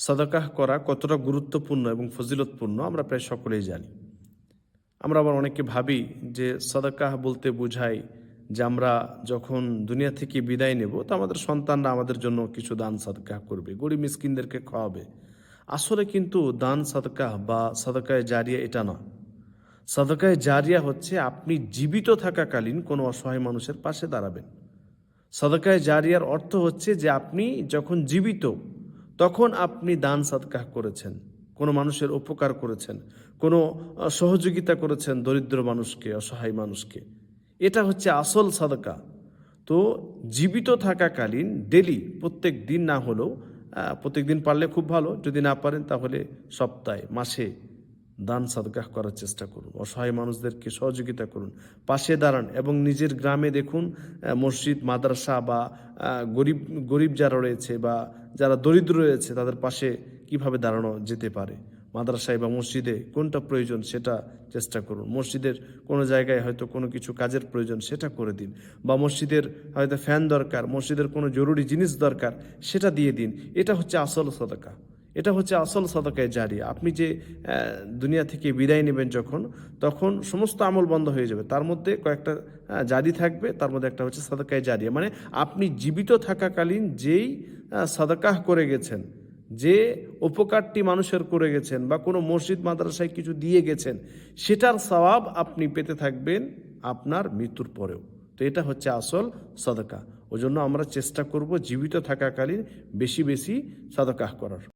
সাদাকাহ করা কতটা গুরুত্বপূর্ণ এবং ফজিলতপূর্ণ, আমরা প্রায় সকলেই জানি। আমরা আবার অনেকে ভাবি যে সাদাকাহ বলতে বোঝায় যে আমরা যখন দুনিয়া থেকে বিদায় নেব, তো আমাদের সন্তানরা আমাদের জন্য কিছু দান সাদকাহ করবে, গরিব মিসকিনদেরকে খাওয়াবে। আসলে কিন্তু দান সাদকাহ বা সাদকায় জারিয়া এটা নয়। সাদকায় জারিয়া হচ্ছে আপনি জীবিত থাকাকালীন কোনো অসহায় মানুষের পাশে দাঁড়াবেন। সাদকায় জারিয়ার অর্থ হচ্ছে যে আপনি যখন জীবিত তখন আপনি দান সাদকাহ করেছেন, কোনো মানুষের উপকার করেছেন, কোনো সহযোগিতা করেছেন দরিদ্র মানুষকে, অসহায় মানুষকে। এটা হচ্ছে আসল সাদকা তো জীবিত থাকাকালীন ডেলি প্রত্যেক দিন না হলেও প্রত্যেক দিন পারলে খুব ভালো, যদি না পারেন তাহলে সপ্তাহে, মাসে দান সাদগাহ করার চেষ্টা করুন। অসহায় মানুষদেরকে সহযোগিতা করুন। পাশে দাঁড়ান এবং নিজের গ্রামে দেখুন মসজিদ, মাদ্রাসা বা গরিব গরিব যারা রয়েছে বা যারা দরিদ্র রয়েছে, তাদের পাশে কীভাবে দাঁড়ানো যেতে পারে? মাদ্রাসায় বা মসজিদে কোনটা প্রয়োজন সেটা চেষ্টা করুন। মসজিদের কোনো জায়গায় হয়তো কোনো কিছু কাজের প্রয়োজন সেটা করে দিন বা মসজিদের হয়তো ফ্যান দরকার, মসজিদের কোনো জরুরি জিনিস দরকার সেটা দিয়ে দিন। এটা হচ্ছে আসল সদকা এটা হচ্ছে আসল সদকায় জারি। আপনি যে দুনিয়া থেকে বিদায় নেবেন যখন, তখন সমস্ত আমল বন্ধ হয়ে যাবে। তার মধ্যে কয়েকটা জারি থাকবে, তার মধ্যে একটা হচ্ছে সদকায় জারিয়া মানে আপনি জীবিত থাকাকালীন যেই সদকাহ করে গেছেন, যে উপকারটি মানুষের করে গেছেন বা কোনো মসজিদ, মাদ্রাসায় কিছু দিয়ে গেছেন, সেটার সওয়াব আপনি পেতে থাকবেন আপনার মৃত্যুর পরেও। তো এটা হচ্ছে আসল সদকা ওই জন্য আমরা চেষ্টা করব জীবিত থাকাকালীন বেশি বেশি সদকাহ করার।